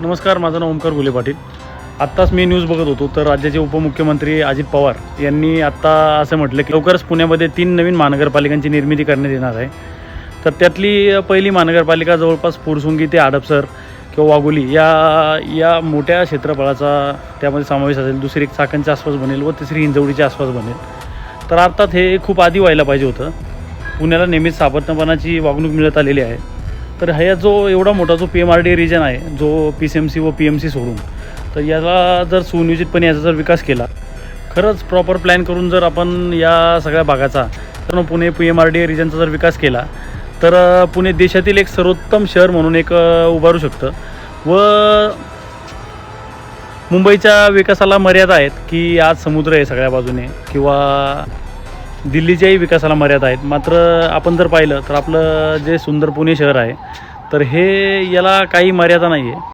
नमस्कार माझं नाव ओमकार गुले पाटील. आत्ताच मी न्यूज बघत होतो तर राज्याचे उपमुख्यमंत्री अजित पवार यांनी आत्ता असं म्हटलं की लवकरच पुण्यामध्ये तीन नवीन महानगरपालिकांची निर्मिती करण्यात येणार आहे. तर त्यातली पहिली महानगरपालिका जवळपास पुरसुंगी ते आडपसर किंवा वाघोली या या मोठ्या क्षेत्रफळाचा त्यामध्ये समावेश असेल. दुसरी एक चाकणच्या आसपास बनेल व तिसरी हिंजवडीच्या आसपास बनेल. तर अर्थात हे खूप आधी व्हायला पाहिजे होतं. पुण्याला नेहमीच सापत्नपणाची वागणूक मिळत आलेली आहे. तर ह्या जो एवढा मोठा जो P M R D region आहे जो पी सी एम सी व पी एम सी सोडून तर याला जर सुनियोजितपणे याचा जर विकास केला खरंच प्रॉपर प्लॅन करून जर आपण या सगळ्या भागाचा तर Pune P M R D रिजनचा जर विकास केला तर पुणे देशातील एक सर्वोत्तम शहर म्हणून एक उभारू शकतं. व मुंबईच्या विकासाला मर्यादा आहेत की आज समुद्र आहे सगळ्या बाजूने किंवा दिल्लीच्याही विकासाला मर्यादा आहेत. मात्र आपण जर पाहिलं तर आपलं जे सुंदर पुणे शहर आहे तर हे याला काही मर्यादा नाही आहे